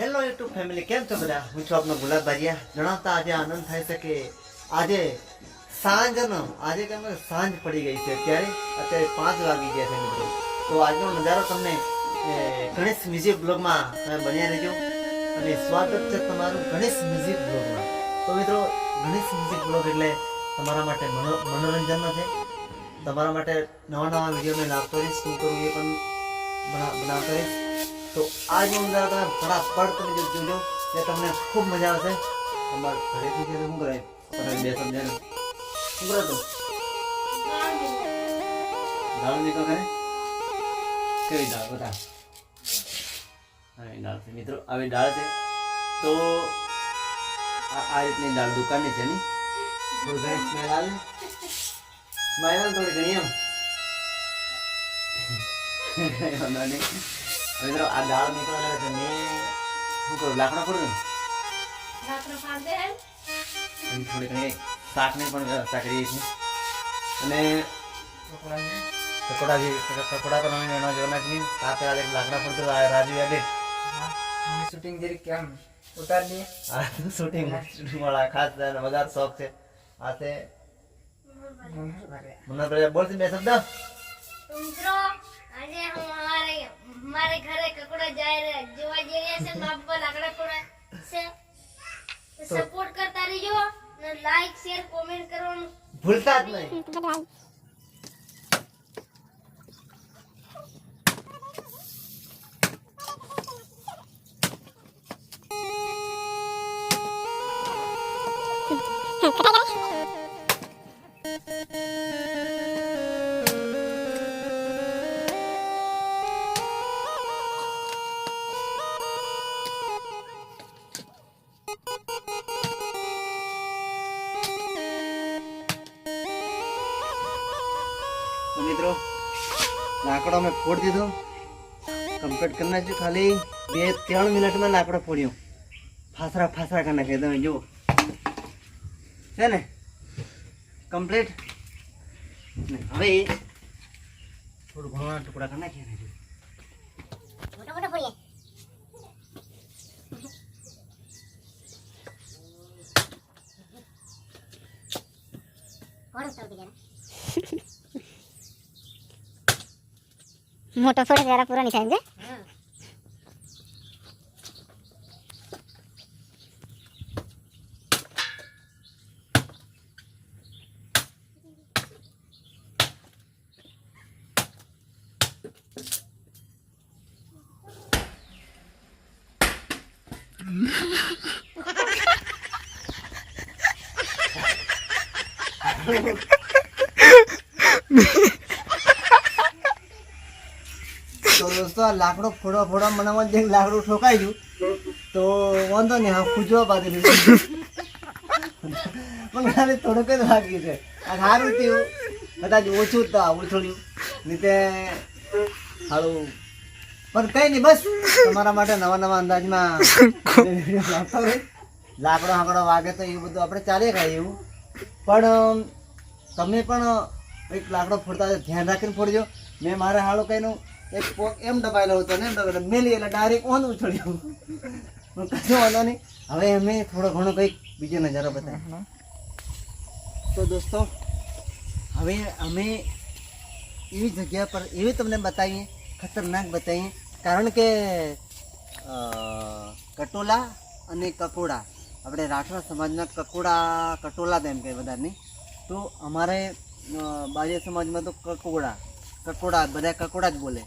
Hello YouTube family કેમ છો બધા? હું છું આપનો ગુલાબ ભાજીયા જણાવતા આજે આનંદ થાય છે કે આજે સાંજનો, આજે કેમ સાંજ પડી ગઈ છે અત્યારે. અત્યારે પાંચ વાગી ગયા છે મિત્રો. તો આજનો નજારો તમને ગણેશ મ્યુઝિક બ્લોગમાં તમે બન્યા રહેજો. અને સ્વાગત છે તમારું ગણેશ મ્યુઝિક બ્લોગમાં તો મિત્રો, ગણેશ મ્યુઝિક બ્લોગ એટલે તમારા માટે મનો- મનોરંજનનો છે. તમારા માટે નવા નવા વીડિયો મેં લાવતો રહીશ, શું કરું એ પણ બના- બનાવતો રહીશ. તો આજનો નજારો તમે ફટાફટ તમે જોજો એટલે તમને ખૂબ મજા આવશે. અમારા ઘરેથી છે શું કરે આપણે બે સમજાય શું કરે તો? દાળ નીકળ કરે કેવી દાળ? બધા. આવી દાળ છે. મિત્રો, આવી દાળ છે. તો આ રીતની દાળ દુકાનની છે ની થોડી ઘણી સ્મેલ. આવે સ્મેલ થોડી ઘણી એમ. મિત્રો આ દાળ નીકળવા લાગે છે મેં શું કરું લાકડા પડું થોડી ઘણી શાકની પણ વ્યવસ્થા કરીએ છીએ અને કકોડા જે કકોડા પણ અમે એનો જોવાના છીએ સાથે આજે લાકડા ફોડતો રાજુ એડિટ શૂટિંગ જરીક કેમ ઉતાર આ શૂટિંગ શૂટિંગ વાળા ખાસ વધારે શોખ છે. છે મને તો બોલતી બે શબ્દ. મિત્રો આજે અમારે મારે ઘરે કકડો જાય રે જોવા જઈ રહ્યા છે મારા પપ્પા લાકડા ફોડે છે સપોર્ટ કરતા રહેજો અને લાઈક શેર કોમેન્ટ કરવાનું ભૂલતા જ નહીં તો મિત્રો. લાકડો મેં ફોડી દીધો. કમ્પ્લીટ કરી નાખ્યું ખાલી. બે ત્રણ મિનિટમાં લાકડો ફોડ્યો. ફાસરા ફાસરા કરી નાખ્યા. તમે જુઓ. છે ને? કમ્પ્લીટ હવે થોડું ઘણા ટુકડા કરી નાખ્યા ને મોટો મોટો ફોડીએ. મોટો ફોડે ત્યારે પૂરો નહીં થાય છે તો દોસ્તો, આ લાકડો ફોડવા ફોડવા મનામાં જે લાકડું ઠોકાઈ ગયું. તો વાંધો નહીં, હા ખૂજવા પાછી પણ ખાલી થોડુંક જ લાગ્યું છે. આ સારું થયું. કદાચ ઓછું જ આવું થોડું નહીં તે સારું પણ કઈ નહીં, બસ. તમારા માટે નવા નવા અંદાજમાં. લાકડો હાકડો વાગે તો એવું બધું આપણે ચાલે ખાઈ એવું. પણ તમે પણ એક લાકડો ફોડતા ધ્યાન રાખીને ફોડજો. મેં મારા હાળો કઈનું એક પોક એમ દબાયેલો હતો ને એમ દબાયેલો મેલી એટલે ડાયરેક્ટ ઓન ઉછળ્યો. પણ કશો વાંધો નહીં. હવે અમે થોડો ઘણો કંઈક બીજો નજારો બતાવીએ. તો દોસ્તો હવે અમે એવી જગ્યા પર એવી તમને બતાવીએ ખતરનાક બતાવીએ. કારણ કે કટોલા અને કકોડા. આપણે રાઠવા સમાજના કકોડા કટોલા તેમ કહે બધાની. તો અમારે અ, સમાજમાં તો કકોડા કકોડા બધા કકોડા જ બોલે.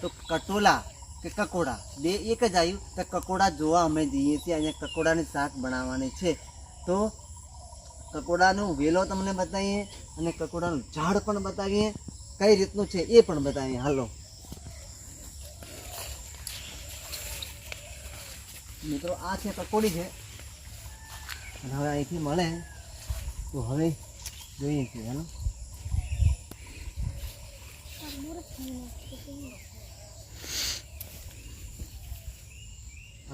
તો કટોલા કે કકોડા, બે એક જ આવ્યું તો કકોડા જોવા અમે જઈએ છીએ. અહીંયા કકોડાની શાક બનાવવાની છે. તો કકોડાનું વેલો તમને બતાવીએ અને કકોડાનું ઝાડ પણ બતાવીએ. કઈ રીતનું છે એ પણ બતાવીએ. હાલો. મિત્રો, આ છે કકોડી છે. અને હવે અહીંથી મળે. તો હવે જોઈએ છીએ, હાલો.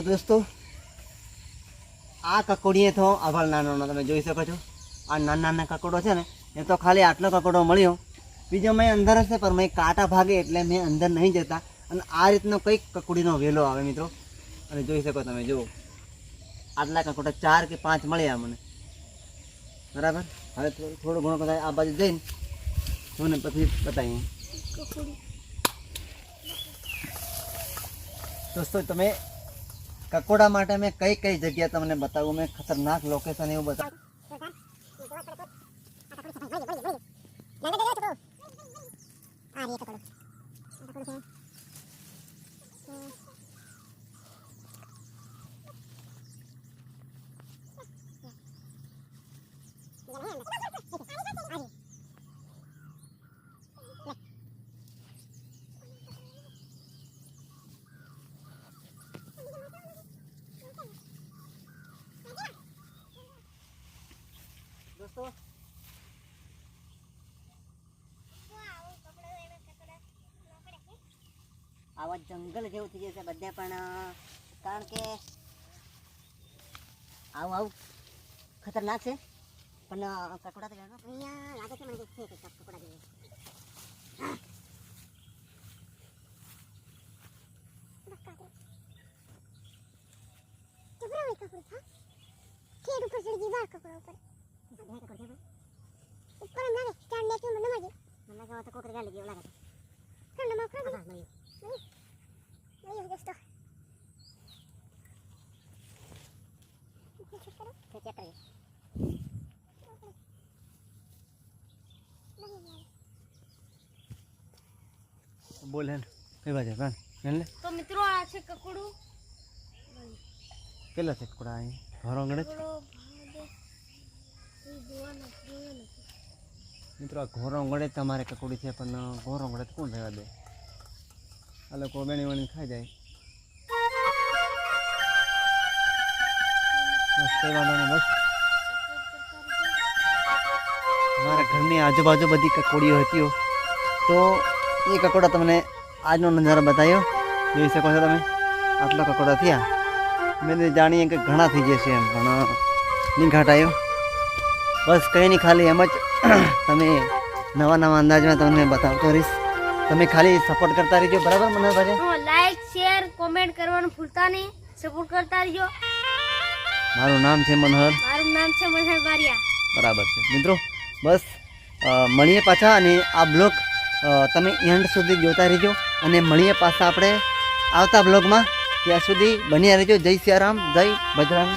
તો દોસ્તો? આ કકોડીએ તો આભાર નાનો નાનો તમે જોઈ શકો છો. આ નાના નાના કકોડો છે ને એ તો ખાલી આટલો કકોડો મળ્યો. બીજો મેં અંદર હશે પણ મેં કાંટા ભાગે એટલે મેં અંદર નહીં જતા. અને આ રીતનો કંઈક કકોડીનો વેલો આવે મિત્રો. અને જોઈ શકો તમે જુઓ. આટલા કકોડા ચાર કે પાંચ મળ્યા મને. બરાબર? હવે થોડું ઘણો બધા આ બાજુ જઈને મને પછી બતાવીએ. દોસ્તો તમે કકોડા માટે મેં કઈ કઈ જગ્યા તમને બતાવું? મેં ખતરનાક લોકેશન એવું બતાવું. આવા જંગલ જેવું થઈ જશે બધે પણ કારણ કે આવું આવું ખતરનાક છે. પણ અ, કકોડા તો અહીંયા લાગે છે મને છે કે કકોડા જેવું. ઉપર એમ લાગે ચાર ને કેમ નમાજે. મને તો કોકરી ગાલી ગયો લાગે છે. નમા કરો હા નહીં નહીં દોસ્તો ચેક કરીએ બોલ હેન કઈ બાજુ કાન હેન લે તો મિત્રો આ છે કકડું કેટલા છે કકડા અહીં ઘરો ગણે એ મિત્રો આ ઘોરો ગળે તમારે કકડું છે પણ ઘોરો ગળે કોણ રહેવા દે આ લોકો બેણી વણી ખાઈ જાય. મસ્ત કઈ વાંધો નહીં મારા ઘરની આજુબાજુ બધી કકોડીઓ હતી તો એ કકોડા તમને આજનો નજારો બતાવ્યો જોઈ શકો છો તમે. આટલા કકોડા થયા. મેં જાણીએ કે ઘણા થઈ જશે એમ, પણ નહીં ઘટાયો બસ કંઈ નહીં, ખાલી એમ જ તમે નવા નવા અંદાજમાં તમને બતાવતો રહીશ. તમે ખાલી સપોર્ટ કરતા રહેજો બરાબર મનોહરભાઈ? લાઈક શેર કોમેન્ટ કરવાનું ભૂલતા નહીં. સપોર્ટ કરતા રહેજો. મારું નામ છે મનોહર. મારું નામ છે મનહર બારિયા. બરાબર છે. મિત્રો બસ મળીએ પાછા અને આ બ્લોગ તમે એન્ડ સુધી જોતા રહેજો અને મળીએ પાછા આપણે આવતા બ્લોગમાં. ત્યાં સુધી બન્યા રહેજો. જય સિયારામ જય બજરંગ.